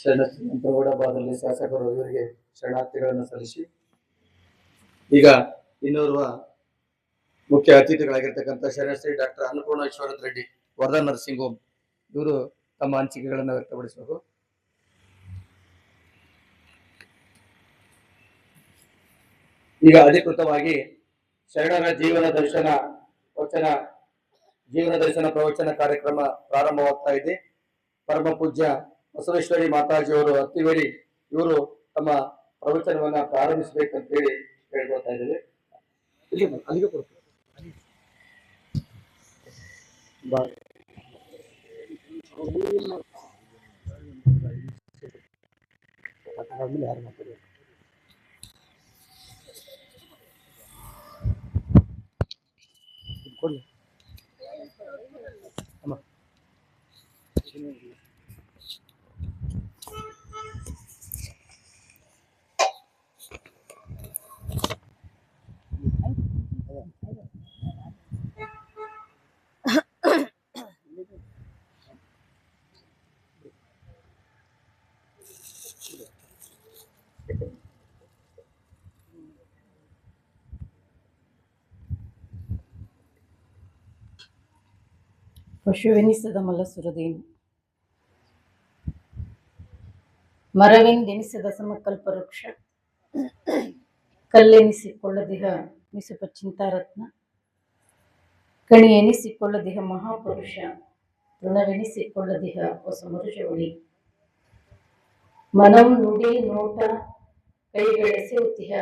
ಶರಣ ಶಾಸಕರು ಇವರಿಗೆ ಶರಣಾರ್ಥಿಗಳನ್ನು ಸಲ್ಲಿಸಿ. ಈಗ ಇನ್ನೋರ್ವ ಮುಖ್ಯ ಅತಿಥಿಗಳಾಗಿರ್ತಕ್ಕಂಥ Sharanashri doctor Annapurna Reddy Varada nursing home ಇವರು ತಮ್ಮ ಹಂಚಿಕೆಗಳನ್ನು ವ್ಯಕ್ತಪಡಿಸಬೇಕು. ಈಗ ಅಧಿಕೃತವಾಗಿ ಶರಣರ ಜೀವನ ದರ್ಶನ ವಚನ, ಜೀವನ ದರ್ಶನ ಪ್ರವಚನ ಕಾರ್ಯಕ್ರಮ ಪ್ರಾರಂಭವಾಗ್ತಾ ಇದೆ. ಪರಮ ಪೂಜ್ಯ ಬಸವೇಶ್ವರಿ ಮಾತಾಜಿಯವರು ಅತ್ತಿವೇಡಿ ಇವರು ತಮ್ಮ ಪ್ರವಚನವನ್ನ ಪ್ರಾರಂಭಿಸಬೇಕಂತೇಳಿ ಕೇಳ್ಕೊಳ್ತಾ ಇದ್ದೇವೆ ಇಲ್ಲಿಗೆ ಬನ್ನಿ, ಅಲ್ಲಿಗೆ? ಇದು ಅಮ್ಮ. ಪಶುವೆನಿಸದ ಮಲಸುರದೇನು ಮರವೆಂದೆನಿಸದ ಸಮಕಲ್ಪ ವೃಕ್ಷ ಕಲ್ಲೆನಿಸಿಕೊಳ್ಳದಿಹ ಮಿಸುಪ ಚಿಂತಾರತ್ನ ಕಣಿ ಎನಿಸಿಕೊಳ್ಳದಿಹ ಮಹಾಪುರುಷ ತೃಣವೆನಿಸಿಕೊಳ್ಳದಿಹ ಹೊಸ ಮರುಷವಳಿ ಮನಂ ನುಡಿ ನೋಟ ಕೈಗಳೆಸೆಯುತ್ತಿಹ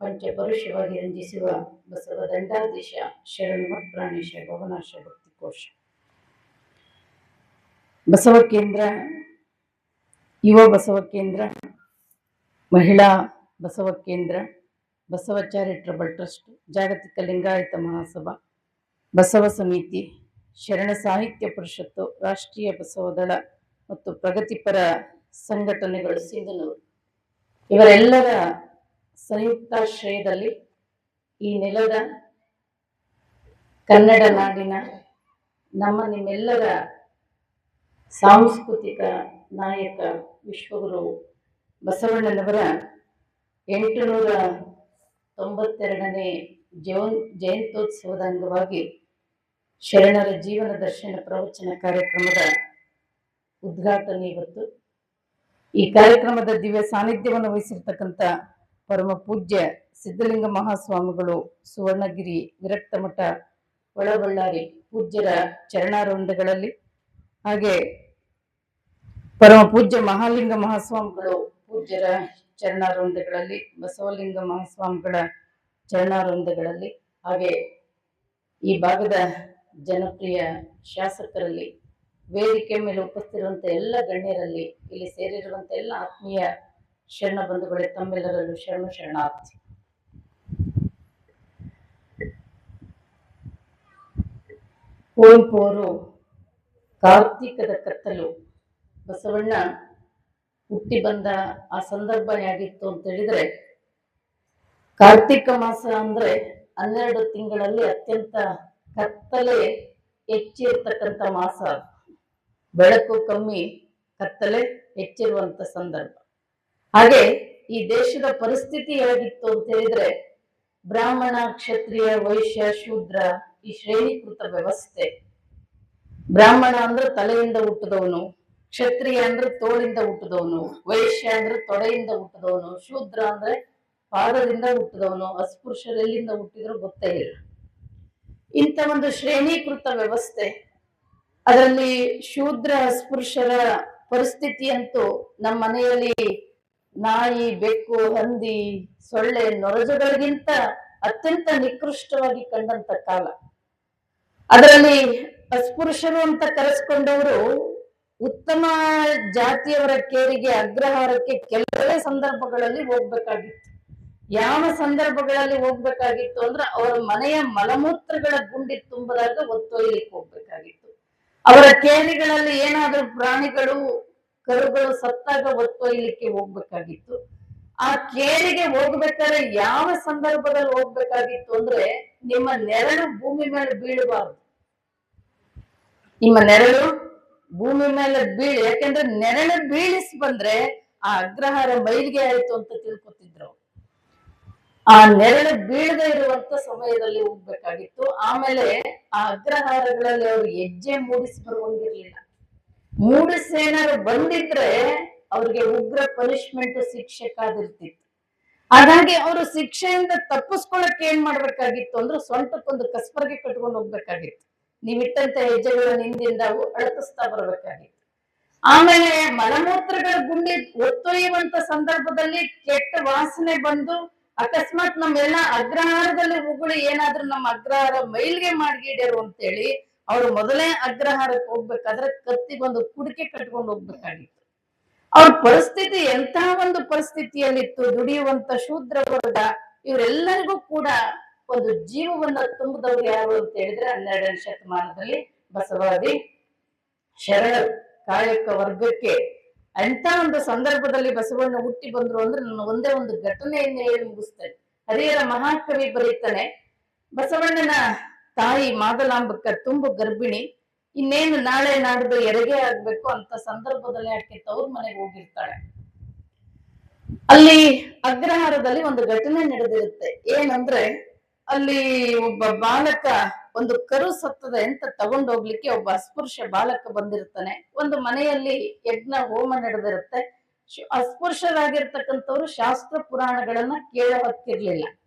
ಪಂಚಪರುಷವಾಗಿ ರಂಜಿಸುವ ಬಸವ ದಂಡಾಧೀಶ ಶರಣ ಪ್ರಾಣೇಶ ಭವನಾಶ ಭಕ್ತಿ ಕೋಶ. ಬಸವ ಕೇಂದ್ರ, ಯುವ ಬಸವ ಕೇಂದ್ರ, ಮಹಿಳಾ ಬಸವ ಕೇಂದ್ರ, ಬಸವ ಚಾರಿಟಬಲ್ ಟ್ರಸ್ಟ್, ಜಾಗತಿಕ ಲಿಂಗಾಯತ ಮಹಾಸಭಾ, ಬಸವ ಸಮಿತಿ, ಶರಣ ಸಾಹಿತ್ಯ ಪರಿಷತ್ತು, ರಾಷ್ಟ್ರೀಯ ಬಸವ ದಳ ಮತ್ತು ಪ್ರಗತಿಪರ ಸಂಘಟನೆಗಳು ಸಿಂಧನೂರು ಇವರೆಲ್ಲರ ಸಂಯುಕ್ತಾಶ್ರಯದಲ್ಲಿ ಈ ನೆಲದ ಕನ್ನಡ ನಾಡಿನ ನಮ್ಮ ನಿಮ್ಮೆಲ್ಲರ ಸಾಂಸ್ಕೃತಿಕ ನಾಯಕ ವಿಶ್ವಗುರು ಬಸವಣ್ಣನವರ ಎಂಟುನೂರ ತೊಂಬತ್ತೆರಡನೇ ಜೋನ್ ಜಯಂತ್ಯೋತ್ಸವದ ಅಂಗವಾಗಿ ಶರಣರ ಜೀವನ ದರ್ಶನ ಪ್ರವಚನ ಕಾರ್ಯಕ್ರಮದ ಉದ್ಘಾಟನೆ ಇವತ್ತು. ಈ ಕಾರ್ಯಕ್ರಮದ ದಿವ್ಯ ಸಾನ್ನಿಧ್ಯವನ್ನು ವಹಿಸಿರ್ತಕ್ಕಂಥ ಪರಮ ಪೂಜ್ಯ ಸಿದ್ಧಲಿಂಗ ಮಹಾಸ್ವಾಮಿಗಳು ಸುವರ್ಣಗಿರಿ ವಿರಕ್ತ ಮಠ ಒಳಬಳ್ಳಾರಿ ಪೂಜ್ಯರ ಚರಣಾರವಿಂದಗಳಲ್ಲಿ ಹಾಗೆ ಪರಮ ಪೂಜ್ಯ ಮಹಾಲಿಂಗ ಮಹಾಸ್ವಾಮಿಗಳು ಪೂಜ್ಯರ ಚರಣಾರವಿಂದಗಳಲ್ಲಿ, ಬಸವಲಿಂಗ ಮಹಾಸ್ವಾಮಿಗಳ ಚರಣಾರವಿಂದಗಳಲ್ಲಿ ಹಾಗೆ ಈ ಭಾಗದ ಜನಪ್ರಿಯ ಶಾಸಕರಲ್ಲಿ ವೇದಿಕೆ ಮೇಲೆ ಉಪಸ್ಥಿರುವಂತ ಎಲ್ಲ ಗಣ್ಯರಲ್ಲಿ ಇಲ್ಲಿ ಸೇರಿರುವಂತ ಎಲ್ಲ ಆತ್ಮೀಯ ಶರಣ ಬಂಧುಗಳೇ, ತಮ್ಮೆಲ್ಲರಲ್ಲೂ ಶರಣು ಶರಣಾರ್ಥಿ ಕುವೆಂಪು ಅವರು ಕಾರ್ತೀಕದ ಕತ್ತಲು ಬಸವಣ್ಣ ಹುಟ್ಟಿ ಬಂದ ಆ ಸಂದರ್ಭ ಹೇಗಿತ್ತು ಅಂತ ಹೇಳಿದ್ರೆ, ಕಾರ್ತಿಕ ಮಾಸ ಅಂದ್ರೆ ಹನ್ನೆರಡು ತಿಂಗಳಲ್ಲಿ ಅತ್ಯಂತ ಕತ್ತಲೆ ಹೆಚ್ಚಿರ್ತಕ್ಕಂಥ ಮಾಸ ಅದು. ಬೆಳಕು ಕಮ್ಮಿ ಕತ್ತಲೆ ಹೆಚ್ಚಿರುವಂತ ಸಂದರ್ಭ. ಹಾಗೆ ಈ ದೇಶದ ಪರಿಸ್ಥಿತಿ ಹೇಗಿತ್ತು ಅಂತ ಹೇಳಿದ್ರೆ ಬ್ರಾಹ್ಮಣ ಕ್ಷತ್ರಿಯ, ವೈಶ್ಯ, ಶೂದ್ರ ಈ ಶ್ರೇಣೀಕೃತ ವ್ಯವಸ್ಥೆ. ಬ್ರಾಹ್ಮಣ ಅಂದ್ರೆ ತಲೆಯಿಂದ ಹುಟ್ಟಿದವನು, ಕ್ಷತ್ರಿಯ ಅಂದ್ರೆ ತೋಳಿಂದ ಹುಟ್ಟಿದವನು, ವೈಶ್ಯ ಅಂದ್ರೆ ತೊಡೆಯಿಂದ ಹುಟ್ಟಿದವನು, ಶೂದ್ರ ಅಂದ್ರೆ ಪಾದದಿಂದ ಹುಟ್ಟಿದವನು, ಅಸ್ಪೃಶ್ಯರೆಲ್ಲಿಂದ ಹುಟ್ಟಿದ್ರು ಗೊತ್ತೇ ಇಲ್ಲ. ಇಂಥ ಒಂದು ಶ್ರೇಣೀಕೃತ ವ್ಯವಸ್ಥೆ ಅದರಲ್ಲಿ ಶೂದ್ರ ಪರಿಸ್ಥಿತಿ ಅಂತೂ ನಮ್ಮ ಮನೆಯಲ್ಲಿ ನಾಯಿ, ಬೆಕ್ಕು, ಹಂದಿ, ಸೊಳ್ಳೆ, ನೊರಜುಗಳಿಗಿಂತ ಅತ್ಯಂತ ನಿಕೃಷ್ಟವಾಗಿ ಕಂಡಂತ ಕಾಲ. ಅದರಲ್ಲಿ ಅಸ್ಪೃಶ್ಯರು ಅಂತ ಕರೆಸ್ಕೊಂಡವರು ಉತ್ತಮ ಜಾತಿಯವರ ಕೇರಿಗೆ, ಅಗ್ರಹಾರಕ್ಕೆ ಕೆಲವೇ ಸಂದರ್ಭಗಳಲ್ಲಿ ಹೋಗ್ಬೇಕಾಗಿತ್ತು. ಯಾವ ಸಂದರ್ಭಗಳಲ್ಲಿ ಹೋಗ್ಬೇಕಾಗಿತ್ತು ಅಂದ್ರೆ ಅವರ ಮನೆಯ ಮಲಮೂತ್ರಗಳ ಗುಂಡಿ ತುಂಬದಾಗ ಒತ್ತೊಯ್ಲಿಕ್ಕೆ ಹೋಗ್ಬೇಕಾಗಿತ್ತು. ಅವರ ಕೇರಿಗಳಲ್ಲಿ ಏನಾದ್ರೂ ಪ್ರಾಣಿಗಳು, ಕರುಗಳು ಸತ್ತಾಗ ಹೊತ್ತೊಯ್ಯಲಿಕ್ಕೆ ಹೋಗ್ಬೇಕಾಗಿತ್ತು. ಆ ಕೇರಿಗೆ ಹೋಗ್ಬೇಕಾದ್ರೆ ಯಾವ ಸಂದರ್ಭದಲ್ಲಿ ಹೋಗ್ಬೇಕಾಗಿತ್ತು ಅಂದ್ರೆ ನಿಮ್ಮ ನೆರಳು ಭೂಮಿ ಮೇಲೆ ಬೀಳಬಾರದು. ನಿಮ್ಮ ನೆರಳು ಭೂಮಿ ಮೇಲೆ ಬೀಳಿ, ಯಾಕೆಂದ್ರೆ ನೆರಳು ಬೀಳಿಸಿ ಬಂದ್ರೆ ಆ ಅಗ್ರಹಾರ ಮೈಲಿಗೆ ಆಯ್ತು ಅಂತ ತಿಳ್ಕೊತಿದ್ರು ಆ ನೆರಳು ಬೀಳದೆ ಇರುವಂತ ಸಮಯದಲ್ಲಿ ಹೋಗ್ಬೇಕಾಗಿತ್ತು. ಆಮೇಲೆ ಆ ಅಗ್ರಹಾರಗಳಲ್ಲಿ ಅವ್ರು ಹೆಜ್ಜೆ ಮೂಡಿಸಿ ಬರುವಂಗಿರ್ಲಿಲ್ಲ. ಮೂಡಿಸೇನಾರು ಬಂದಿದ್ರೆ ಅವ್ರಿಗೆ ಉಗ್ರ ಪನಿಷ್ಮೆಂಟ್ ಶಿಕ್ಷೆ ಕಾದಿರ್ತಿತ್ತು. ಹಾಗಾಗಿ ಅವರು ಶಿಕ್ಷೆಯಿಂದ ತಪ್ಪಿಸ್ಕೊಳಕ್ ಏನ್ ಮಾಡ್ಬೇಕಾಗಿತ್ತು ಅಂದ್ರೆ ಸ್ವಂತಕ್ಕೊಂದು ಕಸ್ಬರ್ಗೆ ಕಟ್ಕೊಂಡು ಹೋಗ್ಬೇಕಾಗಿತ್ತು. ನೀವಿಟ್ಟಂತ ಹೆಜ್ಜೆಗಳ ಹಿಂದಿಂದ ಅವು ಅಳಕಿಸ್ತಾ ಬರ್ಬೇಕಾಗಿತ್ತು. ಆಮೇಲೆ ಮಲಮೂತ್ರಗಳ ಗುಂಡಿ ಒತ್ತೊಯ್ಯುವಂತ ಸಂದರ್ಭದಲ್ಲಿ ಕೆಟ್ಟ ವಾಸನೆ ಬಂದು ಅಕಸ್ಮಾತ್ ನಮ್ಮೆಲ್ಲ ಅಗ್ರಹಾರದಲ್ಲಿ ಹೋಗಲು ಏನಾದ್ರೂ ನಮ್ಮ ಅಗ್ರಹಾರ ಮೈಲ್ಗೆ ಮಾಡ್ಗಿಡ್ಯಾರು ಅಂತೇಳಿ ಅವ್ರು ಮೊದಲೇ ಅಗ್ರಹಾರಕ್ಕೆ ಹೋಗ್ಬೇಕಾದ್ರೆ ಕತ್ತಿಗೊಂದು ಕುಡಿಕೆ ಕಟ್ಕೊಂಡು ಹೋಗ್ಬೇಕಾಗಿತ್ತು. ಅವ್ರ ಪರಿಸ್ಥಿತಿ ಎಂತಹ ಒಂದು ಪರಿಸ್ಥಿತಿಯಲ್ಲಿತ್ತು? ದುಡಿಯುವಂತ ಶೂದ್ರ ವರ್ಗ ಇವರೆಲ್ಲರಿಗೂ ಕೂಡ ಒಂದು ಜೀವವನ್ನ ತುಂಬದವ್ರು ಯಾರು ಅಂತ ಹೇಳಿದ್ರೆ ಹನ್ನೆರಡನೇ ಶತಮಾನದಲ್ಲಿ ಬಸವಾದಿ ಶರಣ ಕಾಯಕ ವರ್ಗಕ್ಕೆ ಅಂತ ಒಂದು ಸಂದರ್ಭದಲ್ಲಿ ಬಸವಣ್ಣ ಹುಟ್ಟಿ ಬಂದ್ರು ಅಂದ್ರೆ ನಾನು ಒಂದೇ ಒಂದು ಘಟನೆಯನ್ನು ಹೇಳಿ ಮುಗಿಸ್ತೇನೆ. ಹರಿಹರ ಮಹಾಕವಿ ಬರೀತಾನೆ, ಬಸವಣ್ಣನ ತಾಯಿ ಮಾದಲಾಂಬಕ್ಕ ತುಂಬು ಗರ್ಭಿಣಿ, ಇನ್ನೇನು ನಾಳೆ ನಾಡ್ದು ಎರಗೆ ಆಗ್ಬೇಕು ಅಂತ ಸಂದರ್ಭದಲ್ಲಿ ಆಕೆ ತವ್ರ ಮನೆಗೆ ಹೋಗಿರ್ತಾಳೆ. ಅಲ್ಲಿ ಅಗ್ರಹಾರದಲ್ಲಿ ಒಂದು ಘಟನೆ ನಡೆದಿರುತ್ತೆ. ಏನಂದ್ರೆ ಅಲ್ಲಿ ಒಬ್ಬ ಬಾಲಕ ಒಂದು ಕರು ಸತ್ತದ ಎಂತ ತಗೊಂಡೋಗ್ಲಿಕ್ಕೆ ಒಬ್ಬ ಅಸ್ಪೃಶ್ಯ ಬಾಲಕ ಬಂದಿರ್ತಾನೆ ಒಂದು ಮನೆಯಲ್ಲಿ ಯಜ್ಞ, ಹೋಮ ನಡೆದಿರುತ್ತೆ. ಅಸ್ಪೃಶ್ಯರಾಗಿರ್ತಕ್ಕಂಥವ್ರು ಶಾಸ್ತ್ರ ಪುರಾಣಗಳನ್ನ ಕೇಳೋ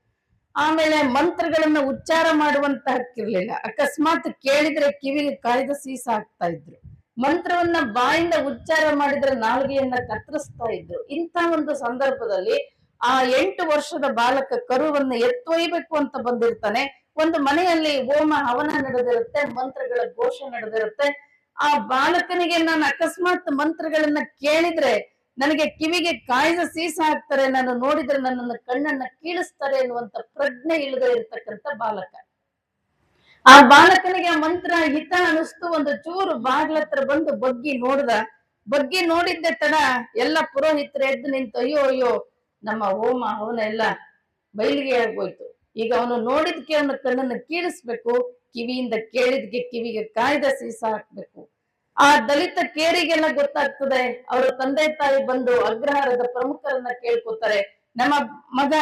ಆಮೇಲೆ ಮಂತ್ರಗಳನ್ನ ಉಚ್ಚಾರ ಮಾಡುವಂತ ಹಕ್ಕಿರ್ಲಿಲ್ಲ ಅಕಸ್ಮಾತ್ ಕೇಳಿದ್ರೆ ಕಿವಿಗೆ ಕಾಯ್ದ ಸೀಸ ಹಾಕ್ತಾ ಇದ್ರು. ಮಂತ್ರವನ್ನ ಬಾಯಿಂದ ಉಚ್ಚಾರ ಮಾಡಿದ್ರೆ ನಾಲ್ಗೆಯನ್ನ ಕತ್ತರಿಸ್ತಾ ಇದ್ರು. ಇಂಥ ಒಂದು ಸಂದರ್ಭದಲ್ಲಿ ಆ ಎಂಟು ವರ್ಷದ ಬಾಲಕ ಕರುವನ್ನ ಎತ್ತೊಯ್ಬೇಕು ಅಂತ ಬಂದಿರ್ತಾನೆ. ಒಂದು ಮನೆಯಲ್ಲಿ ಹೋಮ, ಹವನ ನಡೆದಿರುತ್ತೆ, ಮಂತ್ರಗಳ ಘೋಷ ನಡೆದಿರುತ್ತೆ. ಆ ಬಾಲಕನಿಗೆ ನಾನು ಅಕಸ್ಮಾತ್ ಮಂತ್ರಗಳನ್ನ ಕೇಳಿದ್ರೆ, ನನಗೆ ಕಿವಿಗೆ ಕಾಯ್ದ ಸೀಸ ಹಾಕ್ತಾರೆ ನಾನು ನೋಡಿದ್ರೆ ನನ್ನನ್ನು ಕಣ್ಣನ್ನ ಕೀಳಿಸ್ತಾರೆ ಎನ್ನುವಂತ ಪ್ರಜ್ಞೆ ಇಲ್ಲದೆ ಇರತಕ್ಕಂತ ಬಾಲಕ. ಆ ಬಾಲಕನಿಗೆ ಆ ಮಂತ್ರ ಹಿತ ಅನಿಸ್ತು ಒಂದು ಚೂರು ಬಾಗ್ಲತ್ರ ಬಂದು ಬಗ್ಗಿ ನೋಡ್ದ. ಬಗ್ಗಿ ನೋಡಿದ್ದೆ ತಡ, ಎಲ್ಲ ಪುರೋಹಿತರು ಎದ್ದು ನಿಂತು, ಅಯ್ಯೋ ಅಯ್ಯೋ, ನಮ್ಮ ಹೋಮ ಅವನ ಎಲ್ಲ ಬಯಲಿಗೆ ಆಗೋಯ್ತು. ಈಗ ಅವನು ನೋಡಿದ್ಕೆ ಅವನ ಕಣ್ಣನ್ನು ಕೀಳಿಸ್ಬೇಕು, ಕಿವಿಯಿಂದ ಕೇಳಿದ್ಗೆ ಕಿವಿಗೆ ಕಾಯ್ದ ಸೀಸ ಹಾಕ್ಬೇಕು. ಆ ದಲಿತ ಕೇರಿಗೆಲ್ಲ ಗೊತ್ತಾಗ್ತದೆ, ಅವರ ತಂದೆ ತಾಯಿ ಬಂದು ಅಗ್ರಹಾರದ ಪ್ರಮುಖರನ್ನ ಕೇಳ್ಕೊತಾರೆ, ನಮ್ಮ ಮಗ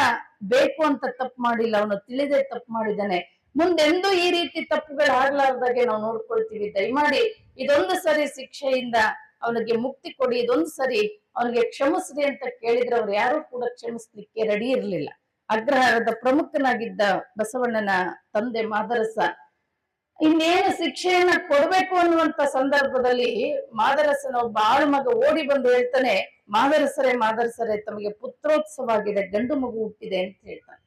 ಬೇಕು ಅಂತ ತಪ್ಪು ಮಾಡಿಲ್ಲ, ಅವನು ತಿಳಿದೆ ತಪ್ಪು ಮಾಡಿದ್ದಾನೆ. ಮುಂದೆಂದೂ ಈ ರೀತಿ ತಪ್ಪುಗಳು ಆಗ್ಲಾರ್ದಾಗೆ ನಾವು ನೋಡ್ಕೊಳ್ತೀವಿ. ದಯಮಾಡಿ ಇದೊಂದು ಸರಿ ಶಿಕ್ಷೆಯಿಂದ ಅವನಿಗೆ ಮುಕ್ತಿ ಕೊಡಿ, ಇದೊಂದು ಸರಿ ಅವನಿಗೆ ಕ್ಷಮಿಸ್ರಿ ಅಂತ ಕೇಳಿದ್ರೆ ಅವ್ರು ಯಾರು ಕೂಡ ಕ್ಷಮಿಸ್ಲಿಕ್ಕೆ ರೆಡಿ ಇರ್ಲಿಲ್ಲ. ಅಗ್ರಹಾರದ ಪ್ರಮುಖನಾಗಿದ್ದ ಬಸವಣ್ಣನ ತಂದೆ ಮಾದರಸ. ಇನ್ನೇನು ಶಿಕ್ಷೆಯನ್ನ ಕೊಡ್ಬೇಕು ಅನ್ನುವಂತ ಸಂದರ್ಭದಲ್ಲಿ ಮಾದರಸನ ಒಬ್ಬ ಆಳು ಮಗ ಓಡಿ ಬಂದು ಹೇಳ್ತಾನೆ, ಮಾದರಸರೇ ಮಾದರಸರೇ, ತಮಗೆ ಪುತ್ರೋತ್ಸವ ಆಗಿದೆ ಗಂಡು ಮಗು ಹುಟ್ಟಿದೆ ಅಂತ ಹೇಳ್ತಾನೆ.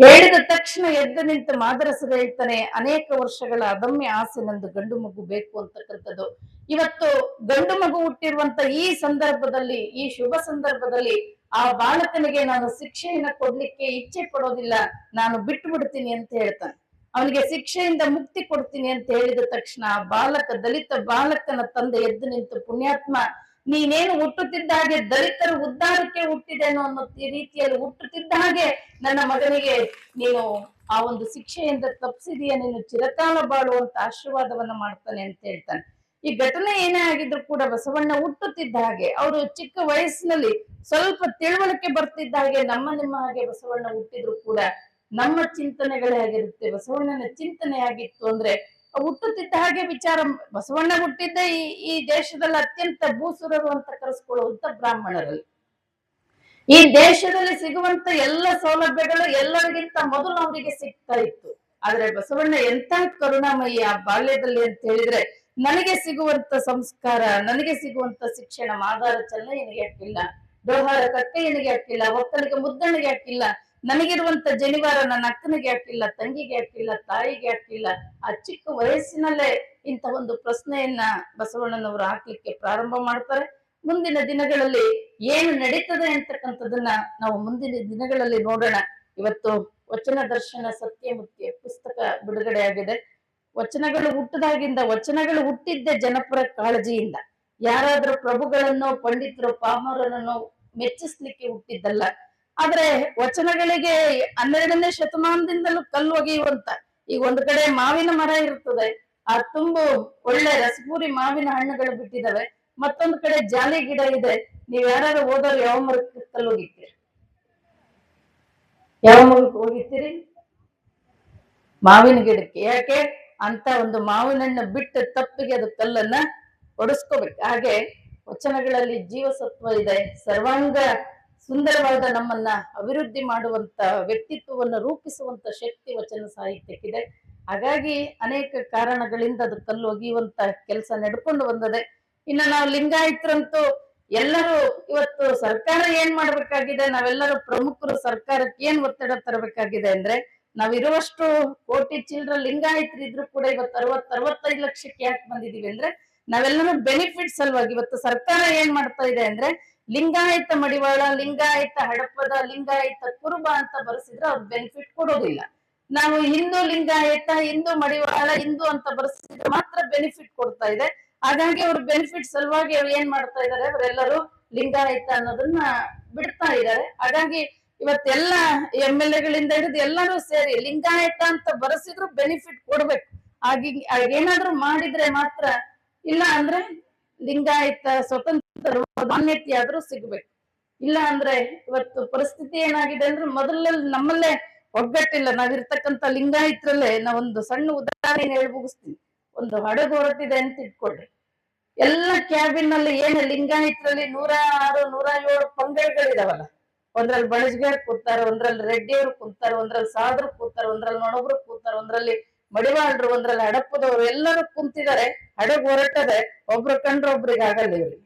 ಹೇಳಿದ ತಕ್ಷಣ ಎದ್ದು ನಿಂತ ಮಾದರಸರು ಹೇಳ್ತಾನೆ, ಅನೇಕ ವರ್ಷಗಳ ಅದಮ್ಯ ಆಸೆ ನಂದು ಗಂಡು ಮಗು ಬೇಕು ಅಂತಕ್ಕಂಥದ್ದು ಇವತ್ತು ಗಂಡು ಮಗು ಹುಟ್ಟಿರುವಂತ ಈ ಸಂದರ್ಭದಲ್ಲಿ, ಈ ಶುಭ ಸಂದರ್ಭದಲ್ಲಿ ಆ ಬಾಲಕನಿಗೆ ನಾನು ಶಿಕ್ಷೆಯನ್ನ ಕೊಡ್ಲಿಕ್ಕೆ ಇಚ್ಛೆ ಪಡೋದಿಲ್ಲ. ನಾನು ಬಿಟ್ಟು ಬಿಡ್ತೀನಿ ಅಂತ ಹೇಳ್ತಾನೆ. ಅವನಿಗೆ ಶಿಕ್ಷೆಯಿಂದ ಮುಕ್ತಿ ಕೊಡ್ತೀನಿ ಅಂತ ಹೇಳಿದ ತಕ್ಷಣ ಆ ಬಾಲಕ, ದಲಿತ ಬಾಲಕನ ತಂದೆ ಎದ್ದು ನಿಂತು, ಪುಣ್ಯಾತ್ಮ, ನೀನೇನು ಹುಟ್ಟುತ್ತಿದ್ದ ಹಾಗೆ ದಲಿತರು ಉದ್ಧಾರಕ್ಕೆ ಹುಟ್ಟಿದೇನೋ ಅನ್ನೋ ರೀತಿಯಲ್ಲಿ ಹುಟ್ಟುತ್ತಿದ್ದ ಹಾಗೆ ನನ್ನ ಮಗನಿಗೆ ನೀನು ಆ ಒಂದು ಶಿಕ್ಷೆಯಿಂದ ತಪ್ಪಿಸಿದೀಯ. ನೀನು ಚಿರಕಾಲ ಬಾಳುವಂತ ಆಶೀರ್ವಾದವನ್ನ ಮಾಡ್ತಾನೆ ಅಂತ ಹೇಳ್ತಾನೆ. ಈ ಘಟನೆ ಏನೇ ಆಗಿದ್ರು ಕೂಡ ಬಸವಣ್ಣ ಹುಟ್ಟುತ್ತಿದ್ದ ಹಾಗೆ, ಅವರು ಚಿಕ್ಕ ವಯಸ್ಸಿನಲ್ಲಿ ಸ್ವಲ್ಪ ತಿಳುವಳಿಕೆ ಬರ್ತಿದ್ದ ಹಾಗೆ ನಮ್ಮ ನಿಮ್ಮ ಹಾಗೆ ಬಸವಣ್ಣ ಹುಟ್ಟಿದ್ರು ಕೂಡ ನಮ್ಮ ಚಿಂತನೆಗಳೇ ಆಗಿರುತ್ತೆ. ಬಸವಣ್ಣನ ಚಿಂತನೆ ಆಗಿತ್ತು ಅಂದ್ರೆ ಹುಟ್ಟುತ್ತಿದ್ದ ಹಾಗೆ ವಿಚಾರ, ಬಸವಣ್ಣ ಹುಟ್ಟಿದ್ದ ಈ ಈ ದೇಶದಲ್ಲಿ ಅತ್ಯಂತ ಭೂಸುರರು ಅಂತ ಕರೆಸ್ಕೊಳ್ಳುವಂತ ಬ್ರಾಹ್ಮಣರಲ್ಲಿ. ಈ ದೇಶದಲ್ಲಿ ಸಿಗುವಂತ ಎಲ್ಲ ಸೌಲಭ್ಯಗಳು ಎಲ್ಲರಿಗಿಂತ ಮೊದಲು ಅವರಿಗೆ ಸಿಗ್ತಾ ಇತ್ತು. ಆದ್ರೆ ಬಸವಣ್ಣ ಎಂತ ಕರುಣಾಮಯಿ ಆ ಬಾಲ್ಯದಲ್ಲಿ ಅಂತ ಹೇಳಿದ್ರೆ, ನನಗೆ ಸಿಗುವಂತ ಸಂಸ್ಕಾರ, ನನಗೆ ಸಿಗುವಂತ ಶಿಕ್ಷಣ ಮಾದಾರ ಚೆನ್ನಯ್ಯನಿಗೆ ಹಾಕಿಲ್ಲ ದೋಹಾರ ಕಕ್ಕಯ್ಯನಿಗೆ ಹಾಕಿಲ್ಲ ಒಕ್ಕಲಿಗೆ ಮುದ್ದಣಿಗೆ ಹಾಕಿಲ್ಲ ನನಗಿರುವಂತ ಜನಿವಾರ ನನ್ನ ಅಕ್ಕನಿಗೆ ಹಾಕಿಲ್ಲ ತಂಗಿಗೆ ಹಾಕಿಲ್ಲ ತಾಯಿಗೆ ಹಾಕಿಲ್ಲ ಆ ಚಿಕ್ಕ ವಯಸ್ಸಿನಲ್ಲೇ ಇಂಥ ಒಂದು ಪ್ರಶ್ನೆಯನ್ನ ಬಸವಣ್ಣನವರು ಹಾಕ್ಲಿಕ್ಕೆ ಪ್ರಾರಂಭ ಮಾಡ್ತಾರೆ. ಮುಂದಿನ ದಿನಗಳಲ್ಲಿ ಏನು ನಡೀತದೆ ಅಂತಕ್ಕಂಥದ್ದನ್ನ ನಾವು ಮುಂದಿನ ದಿನಗಳಲ್ಲಿ ನೋಡೋಣ. ಇವತ್ತು ವಚನ ದರ್ಶನ ಸತ್ಯಮುತ್ಯ ಪುಸ್ತಕ ಬಿಡುಗಡೆ ಆಗಿದೆ. ವಚನಗಳು ಹುಟ್ಟದಾಗಿಂದ ವಚನಗಳು ಹುಟ್ಟಿದ್ದೆ ಜನಪರ ಕಾಳಜಿಯಿಂದ. ಯಾರಾದ್ರೂ ಪ್ರಭುಗಳನ್ನೋ ಪಂಡಿತರು ಪಾಮರನನ್ನು ಮೆಚ್ಚಿಸ್ಲಿಕ್ಕೆ ಹುಟ್ಟಿದ್ದಲ್ಲ. ಆದ್ರೆ ವಚನಗಳಿಗೆ ಹನ್ನೆರಡನೇ ಶತಮಾನದಿಂದಲೂ ಕಲ್ಲು ಒಗೆಯುವಂತ ಈಗ ಒಂದ್ ಕಡೆ ಮಾವಿನ ಮರ ಇರ್ತದೆ. ಆ ತುಂಬು ಒಳ್ಳೆ ರಸಪೂರಿ ಮಾವಿನ ಹಣ್ಣುಗಳು ಬಿಟ್ಟಿದಾವೆ. ಮತ್ತೊಂದು ಕಡೆ ಜಾಲಿ ಗಿಡ ಇದೆ. ನೀವ್ ಯಾರಾದ್ರೂ ಹೋದವ್ರು ಯಾವ ಮರಕ್ಕೆ ಕಲ್ಲು ಹೋಗಿತ್ತೀರಿ ಯಾವ ಮರಕ್ಕೆ ಹೋಗಿರ್ತೀರಿ ಮಾವಿನ ಗಿಡಕ್ಕೆ. ಯಾಕೆ? ಅಂತ ಒಂದು ಮಾವಿನ ಹಣ್ಣು ಬಿಟ್ಟು ತಪ್ಪಿಗೆ ಅದು ಕಲ್ಲನ್ನ ಒಡಿಸ್ಕೋಬೇಕು. ಹಾಗೆ ವಚನಗಳಲ್ಲಿ ಜೀವಸತ್ವ ಇದೆ. ಸರ್ವಾಂಗ ಸುಂದರವಾದ ನಮ್ಮನ್ನ ಅಭಿವೃದ್ಧಿ ಮಾಡುವಂತ ವ್ಯಕ್ತಿತ್ವವನ್ನು ರೂಪಿಸುವಂತ ಶಕ್ತಿ ವಚನ ಸಾಹಿತ್ಯಕ್ಕಿದೆ. ಹಾಗಾಗಿ ಅನೇಕ ಕಾರಣಗಳಿಂದ ಅದು ಕಲ್ಲು ಒಗೆಯುವಂತ ಕೆಲಸ ನಡ್ಕೊಂಡು ಬಂದದೆ. ಇನ್ನು ನಾವು ಲಿಂಗಾಯತರಂತೂ ಎಲ್ಲರೂ ಇವತ್ತು ಸರ್ಕಾರ ಏನ್ ಮಾಡ್ಬೇಕಾಗಿದೆ? ನಾವೆಲ್ಲರೂ ಪ್ರಮುಖರು ಸರ್ಕಾರಕ್ಕೆ ಏನ್ ಒತ್ತಡ ತರಬೇಕಾಗಿದೆ ಅಂದ್ರೆ ನಾವಿರುವಷ್ಟು ಕೋಟಿ ಚಿಲ್ಡ್ರ ಲಿಂಗಾಯತರಿದ್ರು ಕೂಡ ಇವತ್ತು ಅರವತ್ ಅರವತ್ತೈದು ಲಕ್ಷಕ್ಕೆ ಯಾಕೆ ಬಂದಿದೀವಿ ಅಂದ್ರೆ ನಾವೆಲ್ಲರೂ ಬೆನಿಫಿಟ್ ಸಲುವಾಗಿ ಇವತ್ತು ಸರ್ಕಾರ ಏನ್ ಮಾಡ್ತಾ ಇದೆ ಅಂದ್ರೆ ಲಿಂಗಾಯತ ಮಡಿವಾಳ, ಲಿಂಗಾಯತ ಹಡಪದ, ಲಿಂಗಾಯತ ಕುರುಬ ಅಂತ ಬರೆಸಿದ್ರೆ ಅವ್ರು ಬೆನಿಫಿಟ್ ಕೊಡೋದಿಲ್ಲ. ನಾವು ಹಿಂದೂ ಲಿಂಗಾಯತ, ಹಿಂದೂ ಮಡಿವಾಳ, ಹಿಂದೂ ಅಂತ ಬರೆಸಿದ್ರೆ ಮಾತ್ರ ಬೆನಿಫಿಟ್ ಕೊಡ್ತಾ ಇದೆ. ಹಾಗಾಗಿ ಅವ್ರ ಬೆನಿಫಿಟ್ ಸಲುವಾಗಿ ಅವ್ರು ಏನ್ ಮಾಡ್ತಾ ಇದಾರೆ, ಅವರೆಲ್ಲರೂ ಲಿಂಗಾಯತ ಅನ್ನೋದನ್ನ ಬಿಡ್ತಾ ಇದ್ದಾರೆ ಹಾಗಾಗಿ ಇವತ್ತೆಲ್ಲ ಎಂ ಎಲ್ ಎಗಳಿಂದ ಹಿಡಿದು ಎಲ್ಲರೂ ಸೇರಿ ಲಿಂಗಾಯತ ಅಂತ ಬರೆಸಿದ್ರು ಬೆನಿಫಿಟ್ ಕೊಡ್ಬೇಕು. ಹಾಗೆ ಏನಾದ್ರೂ ಮಾಡಿದ್ರೆ ಮಾತ್ರ ಇಲ್ಲ ಅಂದ್ರೆ ಲಿಂಗಾಯತ ಸ್ವತಂತ್ರ ಮಾನ್ಯತೆ ಆದ್ರೂ ಸಿಗ್ಬೇಕು. ಇಲ್ಲ ಅಂದ್ರೆ ಇವತ್ತು ಪರಿಸ್ಥಿತಿ ಏನಾಗಿದೆ ಅಂದ್ರೆ ಮೊದಲಲ್ಲಿ ನಮ್ಮಲ್ಲೇ ಒಗ್ಗಟ್ಟಿಲ್ಲ. ನಾವಿರ್ತಕ್ಕಂಥ ಲಿಂಗಾಯತರಲ್ಲೇ ನಾವೊಂದು ಸಣ್ಣ ಉದಾಹರಣೆ ಹೇಳಿ ಮುಗಿಸ್ತೀನಿ. ಒಂದು ಹಡಗು ಹೊರಟಿದೆ ಅಂತ ಇಟ್ಕೊಳ್ರಿ. ಎಲ್ಲ ಕ್ಯಾಬಿನ್ನಲ್ಲಿ ಏನ ಲಿಂಗಾಯತರಲ್ಲಿ ನೂರ ಆರು ನೂರ ಏಳು ಪಂಗಡಗಳಿದಾವಲ್ಲ. ಒಂದ್ರಲ್ಲಿ ಬಳಸ್ಗಾರ್ ಕೂತಾರ, ಒಂದ್ರಲ್ಲಿ ರೆಡ್ಡಿಯವ್ರು ಕೂತಾರ, ಒಂದ್ರಲ್ಲಿ ಸಾದ್ರು ಕೂತಾರ, ಒಂದ್ರಲ್ಲಿ ನೊಣಬ್ರು ಕೂತಾರ, ಒಂದ್ರಲ್ಲಿ ಮಡಿವಾಳ್ರು, ಒಂದ್ರಲ್ಲಿ ಹಡಪದವ್ರು ಎಲ್ಲರೂ ಕುಂತಿದ್ದಾರೆ ಹಡಗು ಹೊರಟದೆ ಒಬ್ರು ಕಂಡ್ರೆ ಒಬ್ರಿಗೆ ಆಗಲ್ಲ ಇವ್ರಿಗೆ.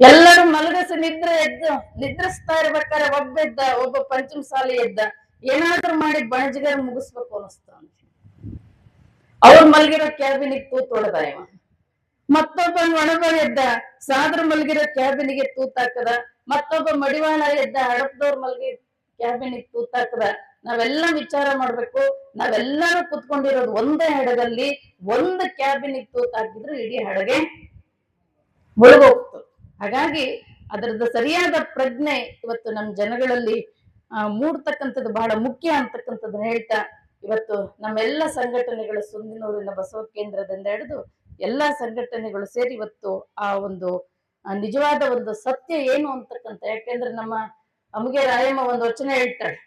ಎಲ್ಲರೂ ಮಲಗಿಸಿ ನಿದ್ರೆ ಎದ್ದು ನಿದ್ರಿಸ್ತಾ ಇರ್ಬೇಕಾದ್ರೆ ಒಬ್ಬ ಎದ್ದ ಒಬ್ಬ ಪಂಚಮ ಸಾಲಿ ಎದ್ದ ಏನಾದ್ರೂ ಮಾಡಿ ಬಣಜಿಗಾರ ಮುಗಿಸ್ಬೇಕು ಅನಿಸ್ತಾ ಅವ್ರ ಮಲ್ಗಿರೋ ಕ್ಯಾಬಿನಿಗೆ ತೂತೊಡ್ದ ಇವ. ಮತ್ತೊಬ್ಬ ಒಣಗ ಎದ್ದ, ಸಾದ್ರ ಮಲ್ಗಿರೋ ಕ್ಯಾಬಿನಿಗೆ ತೂತಾಕದ ಮತ್ತೊಬ್ಬ ಮಡಿವಾಳ ಎದ್ದ ಹಡಪದವ್ರ ಮಲ್ಗಿ ಕ್ಯಾಬಿನಿಗೆ ತೂತಾಕದ ನಾವೆಲ್ಲ ವಿಚಾರ ಮಾಡ್ಬೇಕು, ನಾವೆಲ್ಲರೂ ಕುತ್ಕೊಂಡಿರೋದು ಒಂದೇ ಹಡಗಲ್ಲಿ ಒಂದು ಕ್ಯಾಬಿನಿಗೆ ತೂತಾಕಿದ್ರು ಇಡೀ ಹಡಗೆ ಮುಳುಗೋಗ್ತು. ಹಾಗಾಗಿ ಅದರದ ಸರಿಯಾದ ಪ್ರಜ್ಞೆ ಇವತ್ತು ನಮ್ಮ ಜನಗಳಲ್ಲಿ ಮೂಡ್ತಕ್ಕಂಥದ್ದು ಬಹಳ ಮುಖ್ಯ ಅಂತಕ್ಕಂಥದ್ದನ್ನ ಹೇಳ್ತಾ ಇವತ್ತು ನಮ್ಮೆಲ್ಲ ಸಂಘಟನೆಗಳು ಸುಂದಿನೂರಿನ ಬಸವ ಕೇಂದ್ರದಿಂದ ಹಿಡಿದು ಎಲ್ಲಾ ಸಂಘಟನೆಗಳು ಸೇರಿ ಇವತ್ತು ಆ ಒಂದು ನಿಜವಾದ ಒಂದು ಸತ್ಯ ಏನು ಅಂತಕ್ಕಂಥ, ಯಾಕೆಂದ್ರೆ ನಮ್ಮ ಅಮಗೆ ರಾಯಮ್ಮ ಒಂದು ವಚನ ಹೇಳ್ತಾಳೆ.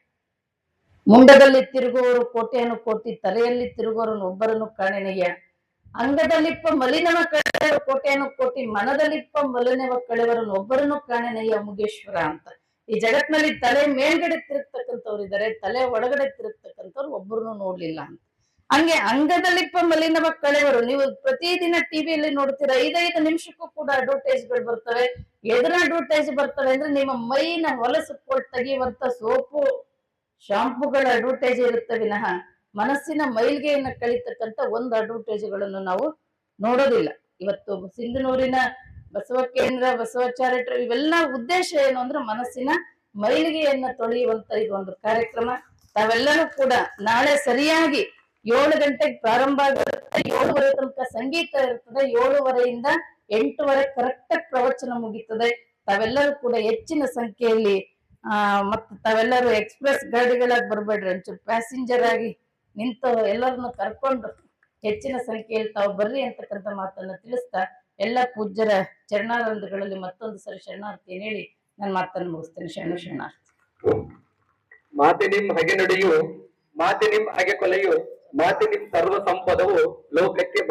ಮುಂಡದಲ್ಲಿ ತಿರುಗುವವರು ಕೋಟೆಯನ್ನು ಕೋಟಿ ತಲೆಯಲ್ಲಿ ತಿರುಗುವವರನ್ನು ಒಬ್ಬರನ್ನು ಕಾಣೆನೆಯ ಅಂಗದಲ್ಲಿಪ್ಪ ಮಲಿನವ ಕಳೆವರು ಕೋಟೆಯನ್ನು ಕೋಟಿ ಮನದಲ್ಲಿಪ್ಪ ಮಲಿನವ ಕಳೆವರನ್ನು ಒಬ್ಬರನ್ನು ಕಾಣೆನೆಯ ಮುಗೇಶ್ವರ ಅಂತ. ಈ ಜಗತ್ನಲ್ಲಿ ತಲೆ ಮೇಲ್ಗಡೆ ತಿರುಗ್ತಕ್ಕಂಥವ್ರು ಇದ್ದಾರೆ ತಲೆ ಒಳಗಡೆ ತಿರುಗ್ತಕ್ಕಂಥವ್ರು ಒಬ್ಬರನ್ನು ನೋಡ್ಲಿಲ್ಲ ಅಂತ. ಹಂಗೆ ಅಂಗದಲ್ಲಿಪ್ಪ ಮಲಿನವ ಕಳೆವರು ನೀವು ಪ್ರತಿದಿನ ಟಿವಿಯಲ್ಲಿ ನೋಡ್ತೀರಾ, ಐದೈದು ನಿಮಿಷಕ್ಕೂ ಕೂಡ ಅಡ್ವರ್ಟೈಸ್ಗಳು ಬರ್ತವೆ, ಎದುರು ಅಡ್ವರ್ಟೈಸ್ ಬರ್ತವೆ ಅಂದ್ರೆ ನಿಮ್ಮ ಮೈನ ಹೊಲಸು ಕೊಟ್ಟು ತೆಗೆಯುವಂತ ಸೋಪು, ಶಾಂಪುಗಳ ಅಡ್ವರ್ಟೈಸ್ ಇರುತ್ತೆ ವಿನಃ. ಮನಸ್ಸಿನ ಮೈಲ್ಗೆಯನ್ನು ಕಳಿತಕ್ಕಂತ ಒಂದು ಅಡ್ವರ್ಟೈಸ್ಗಳನ್ನು ನಾವು ನೋಡೋದಿಲ್ಲ. ಇವತ್ತು ಸಿಂಧನೂರಿನ ಬಸವ ಕೇಂದ್ರ ಬಸವಾಚಾರ್ಯ ಇವೆಲ್ಲ ಉದ್ದೇಶ ಏನು ಅಂದ್ರೆ ಮನಸ್ಸಿನ ಮೈಲಿಗೆಯನ್ನ ತೊಳೆಯುವಂತ ಇದೊಂದು ಕಾರ್ಯಕ್ರಮ. ತಾವೆಲ್ಲರೂ ಕೂಡ ನಾಳೆ ಸರಿಯಾಗಿ ಏಳು ಗಂಟೆಗೆ ಪ್ರಾರಂಭ ಆಗುತ್ತೆ. ಏಳುವರೆ ತನಕ ಸಂಗೀತ ಇರ್ತದೆ. ಏಳುವರೆಯಿಂದ ಎಂಟುವರೆ ಕರೆಕ್ಟ್ ಪ್ರವಚನ ಮುಗೀತದೆ. ತಾವೆಲ್ಲರೂ ಕೂಡ ಹೆಚ್ಚಿನ ಸಂಖ್ಯೆಯಲ್ಲಿ, ಆ, ಮತ್ತೆ ತಾವೆಲ್ಲರೂ ಎಕ್ಸ್ಪ್ರೆಸ್ ಗಾಡಿಗಳಾಗಿ ಬರ್ಬೇಡ್ರಿ. ಒಂಚೂರು ಪ್ಯಾಸೆಂಜರ್ ಆಗಿ ನಿಂತು ಎಲ್ಲರನ್ನು ಕರ್ಕೊಂಡು ಹೆಚ್ಚಿನ ಸಂಖ್ಯೆಯಲ್ಲಿ ತಾವು ಬರ್ರಿ ಅಂತಕ್ಕಂಥ ಮಾತನ್ನ ತಿಳಿಸ್ತಾ ಎಲ್ಲ ಪೂಜ್ಯರ ಚರಣಾರಂಧಗಳಲ್ಲಿ ಮತ್ತೊಂದು ಸರಿ ಶರಣಾರ್ಥಿ ಹೇಳಿ? ನಾನು ಮಾತನ್ನು ಮುಗಿಸ್ತೇನೆ. ಶರಣ, ಶರಣಾರ್ಥಿ. ಮಾತಿನಿಂ ಹಗೆ ಮಾತೆ ನಿಮ್ ಹಗೆ ಕೊಲೆಯು ಮಾತಿನಿಂ ಸರ್ವ ಸಂಪದವು ಲೋಕಕ್ಕೆ